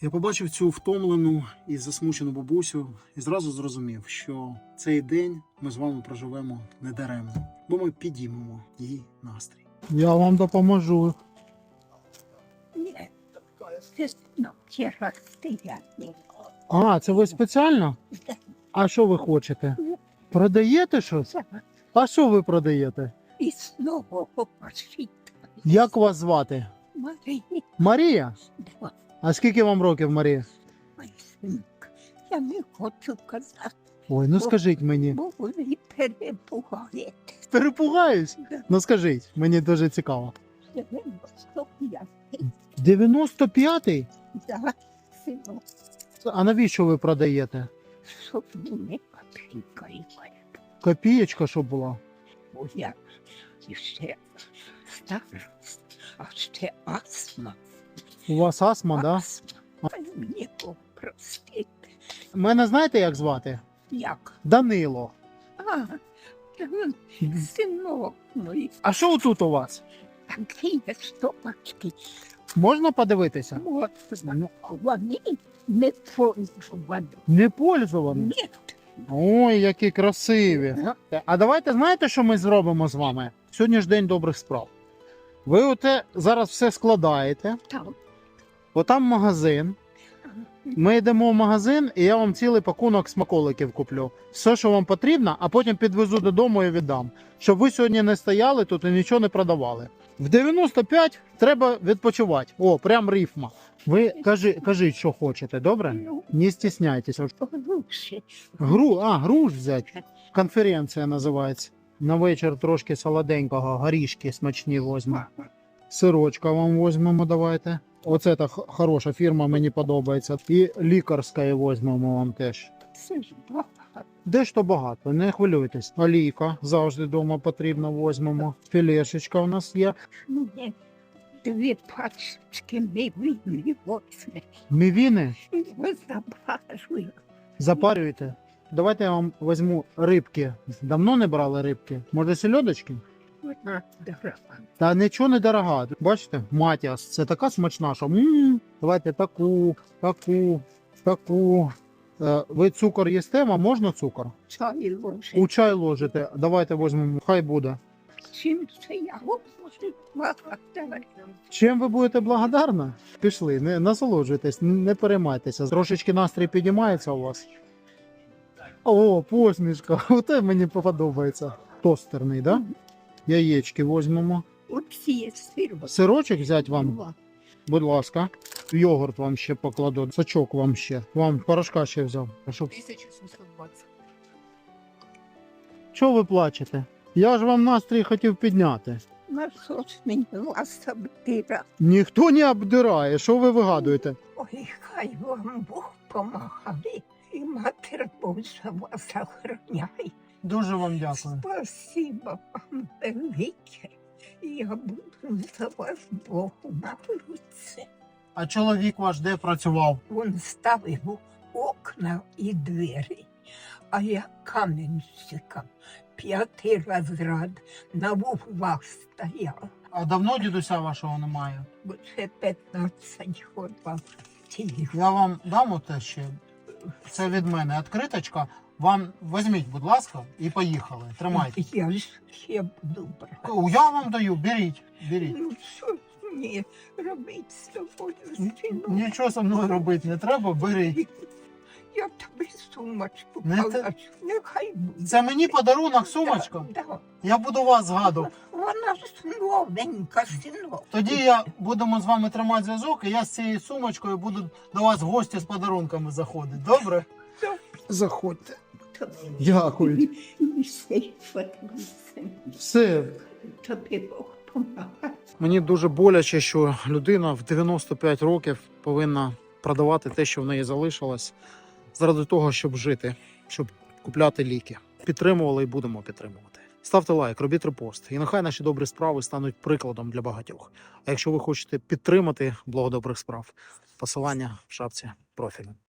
Я побачив цю втомлену і засмучену бабусю і зразу зрозумів, що цей день ми з вами проживемо недаремно, бо ми підіймемо її настрій. Я вам допоможу. Ні. А, це ви спеціально? А що ви хочете? Продаєте щось? А що ви продаєте? І знову попашіть. Як вас звати? Марії, Марія? А скільки вам років, Марія? Я не хочу казати, Ой, ну скажіть мені. бо ви перепугаєте. Перепугаюсь. Да. Ну скажіть, мені дуже цікаво. Це ви розстояння. 95-й? Да, синок, А навіщо ви продаєте? щоб мене потрікали. Копієчка, що була? Бо я і ще старость, а ще астма. У вас астма, да? Мені простити. Мене знаєте, як звати? Як? Данило. А, та синок мій. А що тут у вас? Такі є. Можна подивитися? От, ну, вони не пользувані. Не пользовані. Ні. Ой, які красиві. А давайте знаєте, що ми зробимо з вами? Сьогодні ж день добрих справ. Ви оте зараз все складаєте. Там. Отам магазин. Ми йдемо в магазин, і я вам цілий пакунок смаколиків куплю. Все, що вам потрібно, а потім підвезу додому і віддам. Щоб ви сьогодні не стояли тут і нічого не продавали. В 95 треба відпочивати. О, прям рифма. Ви кажи, кажіть, що хочете, добре? Не стісняйтеся. лучше. Гру, а, груш взяти. Конференція називається. На вечір трошки солоденького, горішки смачні візьмемо. Сирочка вам візьмемо, давайте. Оце та хороша фірма, мені подобається. І лікарська візьмемо вам теж. Це ж багато. Не хвилюйтесь. Олійка завжди вдома потрібно візьмемо. Філешечка у нас є. Мені дві пачечки мивини возьме. Мівіни забажую. запарюєте. Давайте я вам візьму рибки. Давно не брали рибки. Може, сельодочки? Та нічого не дорога. Бачите, матіас, це така смачна, що м давайте таку, таку, таку. Е, ви цукор їсте, вам можна цукор? Чай ложить. У чай ложите. Давайте візьмемо, хай буде. Чим це я можу? Чим ви будете благодарна? Пішли, не насолоджуйтесь, не переймайтеся. Трошечки настрій підіймається у вас. О, посмішка. Оте мені подобається. Тостерний, да? Яєчки візьмемо. Оці є сир. Сирочок взяти вам. Будь ласка, йогурт вам ще покладу, сачок вам ще. Вам порошка ще взяв. Щоб... 1720. Чого ви плачете? Я ж вам настрій хотів підняти. На що ж мені вас обдира? Ніхто не обдирає. Що ви вигадуєте? Ой, хай вам Бог помагає. І Матір Божа вас охороняє. Дуже вам дякую. Спасибо велике. Я буду за вас Богу молитися. А чоловік ваш де працював? Він ставив окна і двері, а я каменщиком п'ятий розряд на вуглах стояв. А давно дідуся вашого немає? Це 15 років. Я вам дам оте ще. Це від мене відкриточка. Вам візьміть, будь ласка, і поїхали. Тримайте. Я ж ще буду брати. Я вам даю, беріть, беріть. Ну що мені робити з тобою, синок? Нічого со мною робити не треба, беріть. Я тобі сумочку Не те- положу. Нехай буде. Це мені подарунок, сумочка. Да, да. Я буду вас згадувати. Вона ж новенька, синок. Тоді я будемо з вами тримати зв'язок, і я з цією сумочкою буду до вас в гості з подарунками заходити. Добре? Добре. Заходьте. Дякую. Все, Тобі Бог помагає. Мені дуже боляче, що людина в 95 років повинна продавати те, що в неї залишилось, заради того, щоб жити, щоб купляти ліки. Підтримували і будемо підтримувати. Ставте лайк, робіть репост, і нехай наші добрі справи стануть прикладом для багатьох. А якщо ви хочете підтримати благо добрих справ, посилання в шапці профілю.